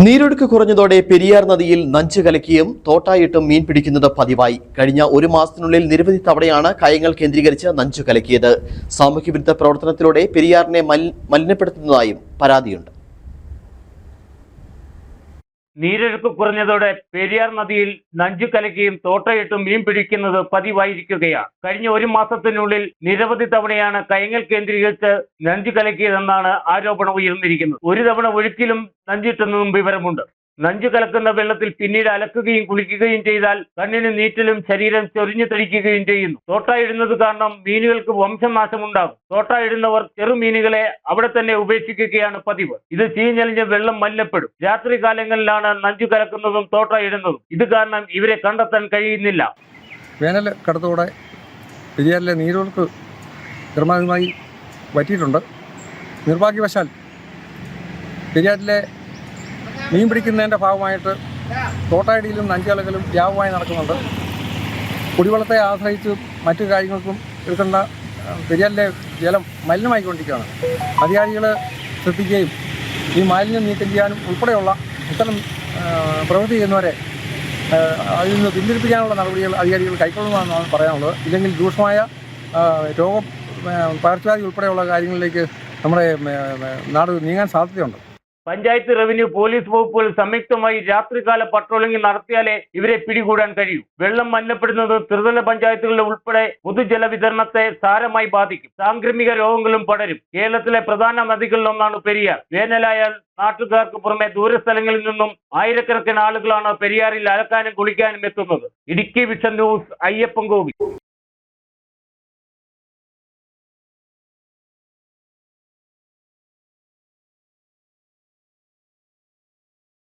നീരൊഴുക്ക് കുറഞ്ഞതോടെ പെരിയാർ നദിയിൽ നഞ്ച് കലക്കിയും തോട്ടായിട്ടും മീൻ പിടിക്കുന്നത് പതിവായി. കഴിഞ്ഞ ഒരു മാസത്തിനുള്ളിൽ നിരവധി തവണയാണ് കയങ്ങൾ കേന്ദ്രീകരിച്ച് നഞ്ചു കലക്കിയത്. സാമൂഹ്യവിരുദ്ധ പ്രവർത്തനത്തിലൂടെ പെരിയാറിനെ മലിനപ്പെടുത്തുന്നതായും പരാതിയുണ്ട്. നീരൊഴുക്ക് കുറഞ്ഞതോടെ പെരിയാർ നദിയിൽ നഞ്ചു കലക്കിയും തോട്ടയിട്ടും മീൻ പിടിക്കുന്നത് പതിവായിരിക്കുകയാണ്. കഴിഞ്ഞ ഒരു മാസത്തിനുള്ളിൽ നിരവധി തവണയാണ് കയങ്ങൽ കേന്ദ്രീകരിച്ച് നഞ്ചു കലക്കിയതെന്നാണ് ആരോപണം ഉയർന്നിരിക്കുന്നത്. ഒരു തവണ ഒഴുക്കിലും നഞ്ചിട്ടെന്നതും വിവരമുണ്ട്. നഞ്ചു കലക്കുന്ന വെള്ളത്തിൽ പിന്നീട് അലക്കുകയും കുളിക്കുകയും ചെയ്താൽ കണ്ണിന് നീറ്റലും ശരീരം ചൊരിഞ്ഞു തടിക്കുകയും ചെയ്യുന്നു. തോട്ടായിടുന്നത് കാരണം മീനുകൾക്ക് വംശനാശമുണ്ടാകും. തോട്ടായിടുന്നവർ ചെറുമീനുകളെ അവിടെ തന്നെ ഉപേക്ഷിക്കുകയാണ് പതിവ്. ഇത് ചീഞ്ഞലിഞ്ഞ വെള്ളം മലിനപ്പെടും. രാത്രി കാലങ്ങളിലാണ് നഞ്ചു കലക്കുന്നതും തോട്ടായിടുന്നതും ഇത് കാരണം ഇവരെ കണ്ടെത്താൻ കഴിയുന്നില്ല. വേനൽ കടത്തോടെ പെരിയാറിലെ നീരുകൾക്ക് ക്രമാതീതമായി വറ്റിയിട്ടുണ്ട്. നിർഭാഗ്യവശാൽ പെരിയാറിലെ മീൻ പിടിക്കുന്നതിന്റെ ഭാഗമായിട്ട് തോട്ടായിടിയിലും നഞ്ചുകലകലും വ്യാപകമായി നടക്കുന്നുണ്ട്. കുടിവെള്ളത്തെ ആശ്രയിച്ച് മറ്റു കാര്യങ്ങൾക്കും എടുക്കേണ്ട പെരിയാലിലെ ജലം മലിനമായിക്കൊണ്ടിരിക്കുകയാണ്. അധികാരികൾ ശ്രദ്ധിക്കുകയും ഈ മാലിന്യം നീക്കം ചെയ്യാനും ഉൾപ്പെടെയുള്ള ഇത്തരം പ്രവൃത്തി ചെയ്യുന്നവരെ അതിൽ നിന്ന് പിന്തിരിപ്പിക്കാനുള്ള നടപടികൾ അധികാരികൾ കൈക്കൊള്ളുമെന്നാണ് പറയാനുള്ളത്. ഇല്ലെങ്കിൽ രൂക്ഷമായ രോഗം പകർച്ചവ്യാധി ഉൾപ്പെടെയുള്ള കാര്യങ്ങളിലേക്ക് നമ്മുടെ നാട് നീങ്ങാൻ സാധ്യതയുണ്ട്. പഞ്ചായത്ത് റവന്യൂ പോലീസ് വകുപ്പുകൾ സംയുക്തമായി രാത്രികാല പട്രോളിംഗ് നടത്തിയാലേ ഇവരെ പിടികൂടാൻ കഴിയൂ. വെള്ളം മലിനപ്പെടുന്നത് ത്രിതല പഞ്ചായത്തുകളിലെ ഉൾപ്പെടെ പൊതുജല വിതരണത്തെ സാരമായി ബാധിക്കും. സാംക്രമിക രോഗങ്ങളും പടരും. കേരളത്തിലെ പ്രധാന നദികളിലൊന്നാണ് പെരിയാർ. വേനലായാൽ നാട്ടുകാർക്ക് പുറമെ ദൂരസ്ഥലങ്ങളിൽ നിന്നും ആയിരക്കണക്കിന് ആളുകളാണ് പെരിയാറിൽ അലക്കാനും കുളിക്കാനും എത്തുന്നത്. Idukki vision news Ayyappan Gopi